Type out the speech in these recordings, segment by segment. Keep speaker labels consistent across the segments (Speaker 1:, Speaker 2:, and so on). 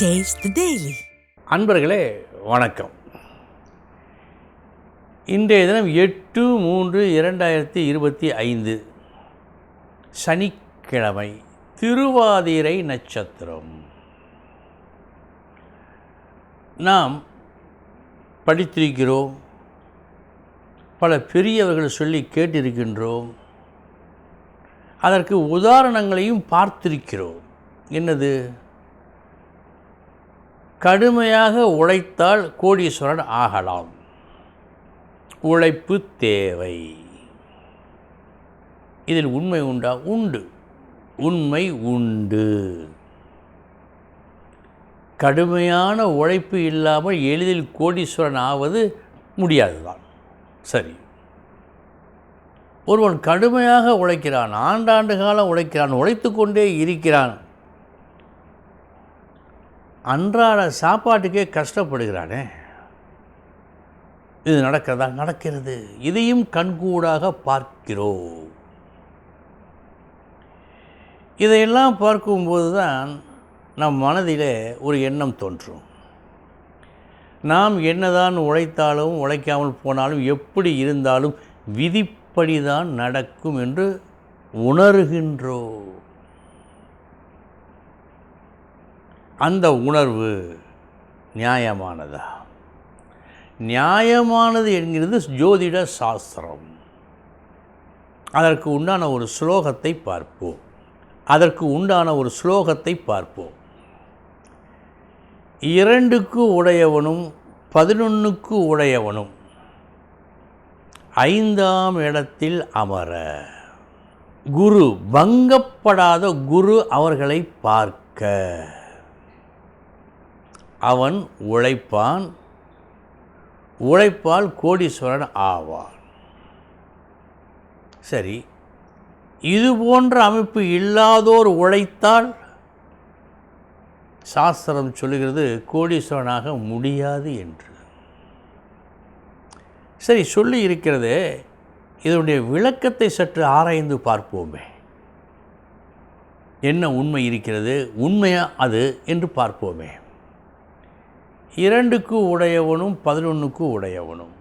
Speaker 1: Taste daily
Speaker 2: அன்பர்களே வணக்கம். இன்றைய தினம் எட்டு மூன்று இரண்டாயிரத்தி இருபத்தி ஐந்து சனிக்கிழமை திருவாதிரை நட்சத்திரம். நாம் படித்திருக்கிறோம் பல பெரியவர்கள் சொல்லி கேட்டிருக்கின்றோம் அதற்கு உதாரணங்களையும் பார்த்திருக்கிறோம். என்னது? கடுமையாக உழைத்தால் கோடீஸ்வரன் ஆகலாம். உழைப்பு தேவை. இதில் உண்மை உண்டா? உண்டு. உண்மை உண்டு. கடுமையான உழைப்பு இல்லாமல் எளிதில் கோடீஸ்வரன் ஆவது முடியாதுதான். சரி. ஒருவன் கடுமையாக உழைக்கிறான் ஆண்டாண்டு காலம் உழைக்கிறான் உழைத்து கொண்டே இருக்கிறான் அன்றாட சாப்பாட்டுக்கே கஷ்டப்படுகிறானே. இது நடக்கிறதா? நடக்கிறது. இதையும் கண்கூடாக பார்க்கிறோம். இதையெல்லாம் பார்க்கும்போது தான் நம் மனதிலே ஒரு எண்ணம் தோன்றும். நாம் என்னதான் உழைத்தாலும் உழைக்காமல் போனாலும் எப்படி இருந்தாலும் விதிப்படிதான் நடக்கும் என்று உணர்கின்றோம். அந்த உணர்வு நியாயமானதா? நியாயமானது என்கிறது ஜோதிட சாஸ்திரம். அதற்கு உண்டான ஒரு ஸ்லோகத்தை பார்ப்போம். அதற்கு உண்டான ஒரு ஸ்லோகத்தை பார்ப்போம். இரண்டுக்கு உடையவனும் பதினொன்றுக்கு உடையவனும் ஐந்தாம் இடத்தில் அமர. குரு பங்கப்படாத குரு அவர்களை பார்க்க. அவன் உழைப்பான் உழைப்பால் கோடீஸ்வரன் ஆவான். சரி இது போன்ற அமைப்பு இல்லாதோர் உழைத்தால் சாஸ்திரம் சொல்லுகிறது கோடீஸ்வரனாக முடியாது என்று. சரி சொல்லி இருக்கிறது இதனுடைய விளக்கத்தை சற்று ஆராய்ந்து பார்ப்போமே. என்ன உண்மை இருக்கிறது? உண்மையா அது? என்று பார்ப்போமே. இரண்டுக்கு உடையவனும் பதினொன்றுக்கு உடையவனும்.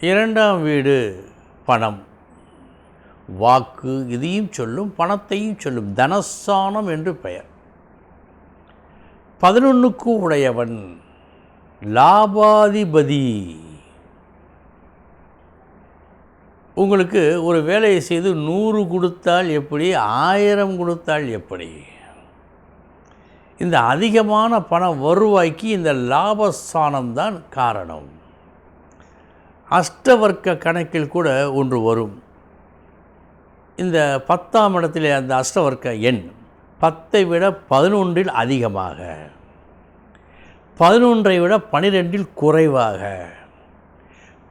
Speaker 2: இரண்டாம் வீடு பணம். வாக்கு இதையும் சொல்லும் பணத்தையும் சொல்லும் தனஸ்தானம் என்று பெயர். பதினொன்றுக்கு உடையவன் லாபாதிபதி. உங்களுக்கு ஒரு வேலையை செய்து நூறு கொடுத்தால் எப்படி ஆயிரம் கொடுத்தால் எப்படி? இந்த அதிகமான பண வருவாய்க்கு இந்த லாபஸ்தானம் தான் காரணம். அஷ்டவர்க்க கணக்கில் கூட ஒன்று வரும். இந்த பத்தாம் இடத்தில் அந்த அஷ்டவர்க்க எண் பத்தை விட பதினொன்றில் அதிகமாக பதினொன்றை விட பனிரெண்டில் குறைவாக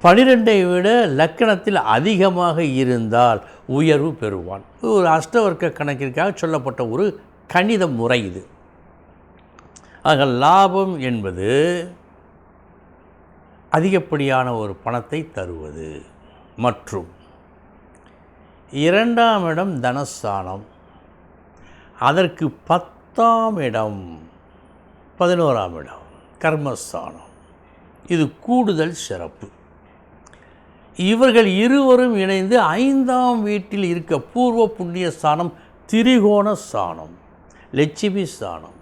Speaker 2: பனிரெண்டை விட லக்கணத்தில் அதிகமாக இருந்தால் உயர்வு பெறுவான். ஒரு அஷ்டவர்க்க கணக்கிற்காக சொல்லப்பட்ட ஒரு கணித முறை இது. ஆக லாபம் என்பது அதிகப்படியான ஒரு பணத்தை தருவது. மற்றும் இரண்டாம் இடம் தனஸ்தானம். அதற்கு பத்தாம் இடம் பதினோராம் இடம் கர்மஸ்தானம். இது கூடுதல் சிறப்பு. இவர்கள் இருவரும் இணைந்து ஐந்தாம் வீட்டில் இருக்க பூர்வ புண்ணிய ஸ்தானம் திரிகோண ஸ்தானம் லட்சுமி ஸ்தானம்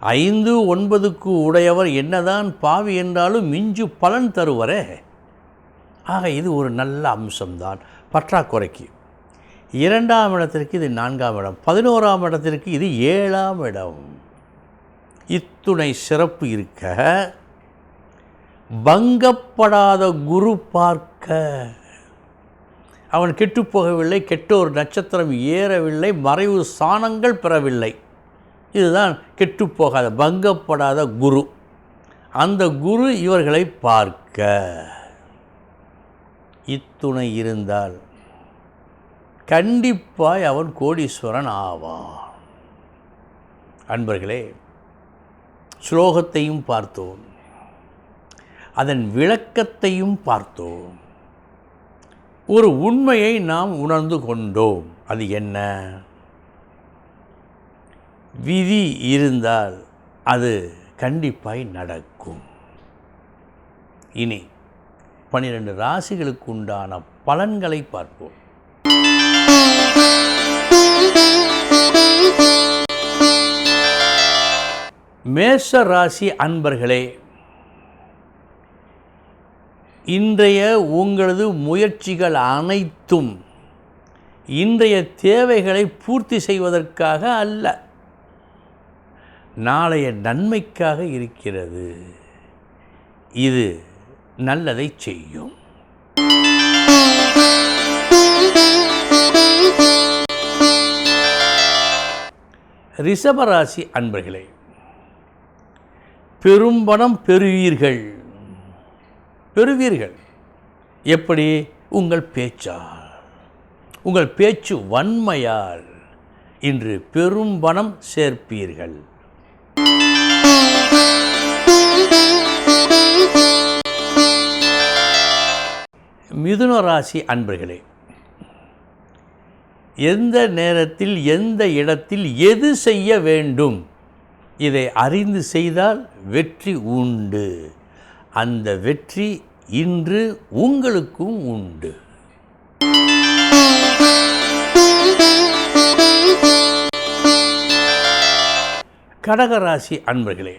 Speaker 2: ஐந்து ஒன்பதுக்கு உடையவர் என்னதான் பாவி என்றாலும் மிஞ்சு பலன் தருவரே. ஆக இது ஒரு நல்ல அம்சம்தான். பற்றாக்குறைக்கு. இரண்டாம் இடத்திற்கு இது நான்காம் இடம். பதினோராம் இடத்திற்கு இது ஏழாம் இடம். இத்துணை சிறப்பு இருக்க பங்கப்படாத குரு பார்க்க. அவன் கெட்டுப்போகவில்லை கெட்டோர் நட்சத்திரம் ஏறவில்லை மறைவு சாணங்கள் பெறவில்லை. இதுதான் கெட்டுப்போகாத பங்கப்படாத குரு. அந்த குரு இவர்களை பார்க்க. இத்துணை இருந்தால் கண்டிப்பாய் அவன் கோடீஸ்வரன் ஆவான். அன்பர்களே ஸ்லோகத்தையும் பார்த்தோம். அதன் விளக்கத்தையும் பார்த்தோம். ஒரு உண்மையை நாம் உணர்ந்து கொண்டோம். அது என்ன? விதி இருந்தால் அது கண்டிப்பாய் நடக்கும். இனி பன்னிரண்டு ராசிகளுக்கு உண்டான பலன்களை பார்ப்போம். மேஷ ராசி அன்பர்களே இன்றைய உங்களது முயற்சிகள் அனைத்தும் இன்றைய தேவைகளை பூர்த்தி செய்வதற்காக அல்ல. நாளைய நன்மைக்காக இருக்கிறது. இது நல்லதை செய்யும். ரிஷபராசி அன்பர்களே பெரும்பணம் பெறுவீர்கள். பெறுவீர்கள். எப்படி? உங்கள் பேச்சால். உங்கள் பேச்சு வன்மையால். இன்று பெரும் பணம் சேர்ப்பீர்கள். மிதுன ராசி அன்பர்களே எந்த நேரத்தில் எந்த இடத்தில் எது செய்ய வேண்டும்? இதை அறிந்து செய்தால் வெற்றி உண்டு. அந்த வெற்றி இன்று உங்களுக்கும் உண்டு. கடகராசி அன்பர்களே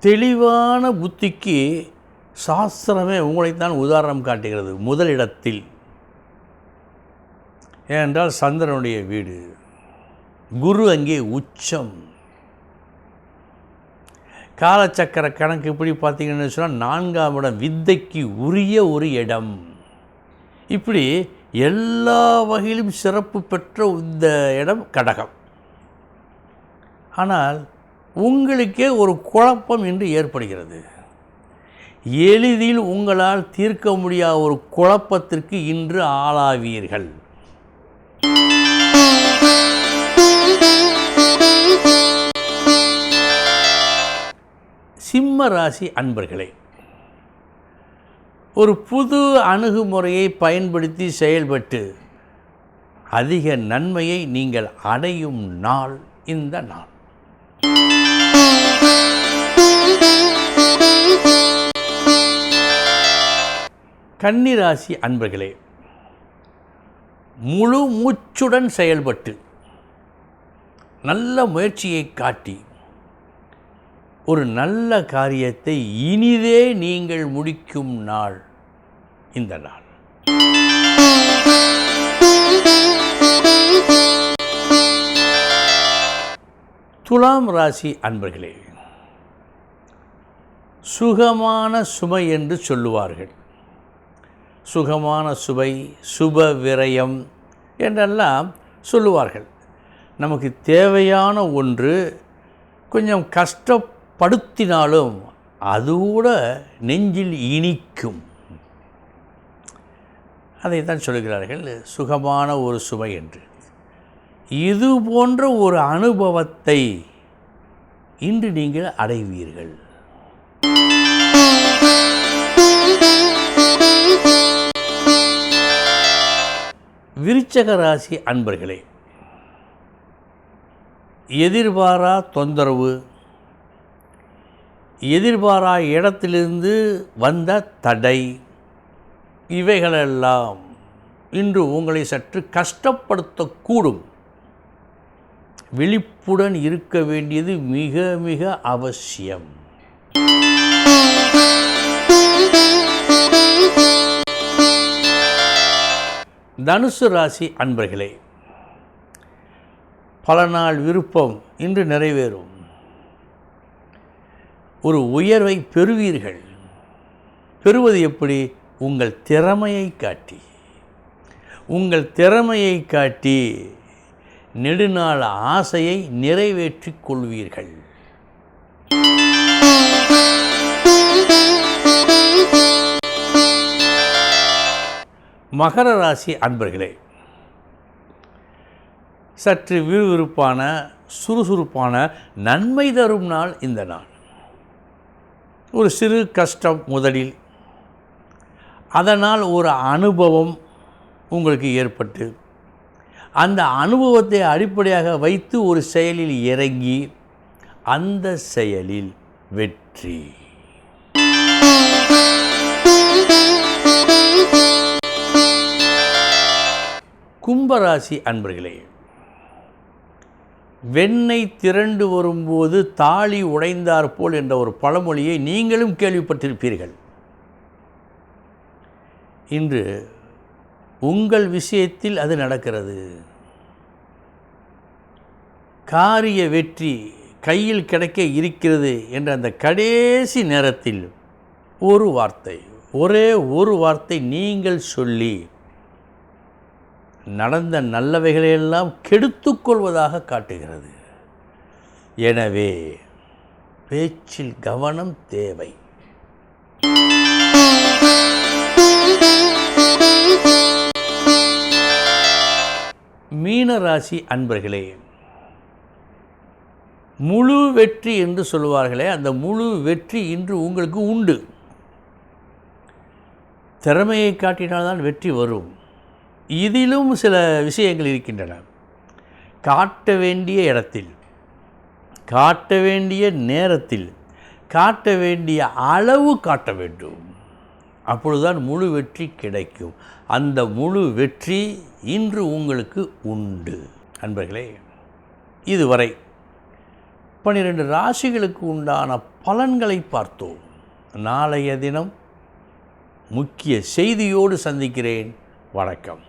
Speaker 2: தெளிவான புத்திக்கு சாஸ்திரமே உங்களைத்தான் உதாரணம் காட்டுகிறது முதலிடத்தில். ஏனென்றால் சந்திரனுடைய வீடு. குரு அங்கே உச்சம். காலச்சக்கர கணக்கு இப்படி பார்த்தீங்கன்னு சொன்னால் நான்காம் இடம் வித்தைக்கு உரிய ஒரு இடம். இப்படி எல்லா வகையிலும் சிறப்பு பெற்ற இந்த இடம் கடகம். ஆனால் உங்களுக்கே ஒரு குழப்பம் என்று ஏற்படுகிறது. எளிதில் உங்களால் தீர்க்க முடியாத ஒரு குழப்பத்திற்கு இன்று ஆளாவீர்கள். சிம்ம ராசி அன்பர்களே ஒரு புது அணுகுமுறையை பயன்படுத்தி செயல்பட்டு அதிக நன்மையை நீங்கள் அடையும் நாள் இந்த நாள். கன்னிராசி அன்பர்களே முழு மூச்சுடன் செயல்பட்டு நல்ல முயற்சியை காட்டி ஒரு நல்ல காரியத்தை இனிதே நீங்கள் முடிக்கும் நாள் இந்த நாள். துலாம் ராசி அன்பர்களே சுகமான சுமை என்று சொல்லுவார்கள். சுகமான சுவை சுப விரயம் என்றெல்லாம் சொல்லுவார்கள். நமக்கு தேவையான ஒன்று கொஞ்சம் கஷ்டப்படுத்தினாலும் அது கூட நெஞ்சில் இனிக்கும். அதை தான் சொல்கிறார்கள் சுகமான ஒரு சுவை என்று. இது போன்ற ஒரு அனுபவத்தை இன்று நீங்கள் அடைவீர்கள். விருச்சக ராசி அன்பர்களே எதிர்பாரா தொந்தரவு எதிர்பாரா இடத்திலிருந்து வந்த தடை இவைகளெல்லாம் இன்று உங்களை சற்று கஷ்டப்படுத்தக்கூடும். விழிப்புடன் இருக்க வேண்டியது மிக மிக அவசியம். தனுசு ராசி அன்பர்களே பல நாள் விருப்பம் இன்று நிறைவேறும். ஒரு உயர்வை பெறுவீர்கள். பெறுவது எப்படி? உங்கள் திறமையை காட்டி. உங்கள் திறமையை காட்டி நெடுநாள் ஆசையை நிறைவேற்றிக் கொள்வீர்கள். மகர ராசி அன்பர்களே சற்று விறுவிறுப்பான சுறுசுறுப்பான நன்மை தரும் நாள் இந்த நாள். ஒரு சிறு கஷ்டம் முதலில் அதனால் ஒரு அனுபவம் உங்களுக்கு ஏற்பட்டு அந்த அனுபவத்தை அடிப்படையாக வைத்து ஒரு செயலில் இறங்கி அந்த செயலில் வெற்றி. கும்பராசி அன்பர்களே வெண்ணை திரண்டு வரும்போது தாலி உடைந்தார் போல் என்ற ஒரு பழமொழியை நீங்களும் கேள்விப்பட்டிருப்பீர்கள். இன்று உங்கள் விஷயத்தில் அது நடக்கிறது. காரிய வெற்றி கையில் கிடைக்க இருக்கிறது என்ற அந்த கடைசி நேரத்தில் ஒரு வார்த்தை ஒரே ஒரு வார்த்தை நீங்கள் சொல்லி நடந்த நல்லவைகளையெல்லாம் கெடுத்துக் கொள்வதாக காட்டுகிறது. எனவே பேச்சில் கவனம் தேவை. மீனராசி அன்பர்களே முழு வெற்றி என்று சொல்லுவார்களே அந்த முழு வெற்றி இன்று உங்களுக்கு உண்டு. திறமையை காட்டினால்தான் வெற்றி வரும். இதிலும் சில விஷயங்கள் இருக்கின்றன. காட்ட வேண்டிய இடத்தில் காட்ட வேண்டிய நேரத்தில் காட்ட வேண்டிய அளவு காட்ட வேண்டும். அப்பொழுதுதான் முழு வெற்றி கிடைக்கும். அந்த முழு வெற்றி இன்று உங்களுக்கு உண்டு. அன்பர்களே இதுவரை பன்னிரெண்டு ராசிகளுக்கு உண்டான பலன்களை பார்த்தோம். நாளைய தினம் முக்கிய செய்தியோடு சந்திக்கிறேன். வணக்கம்.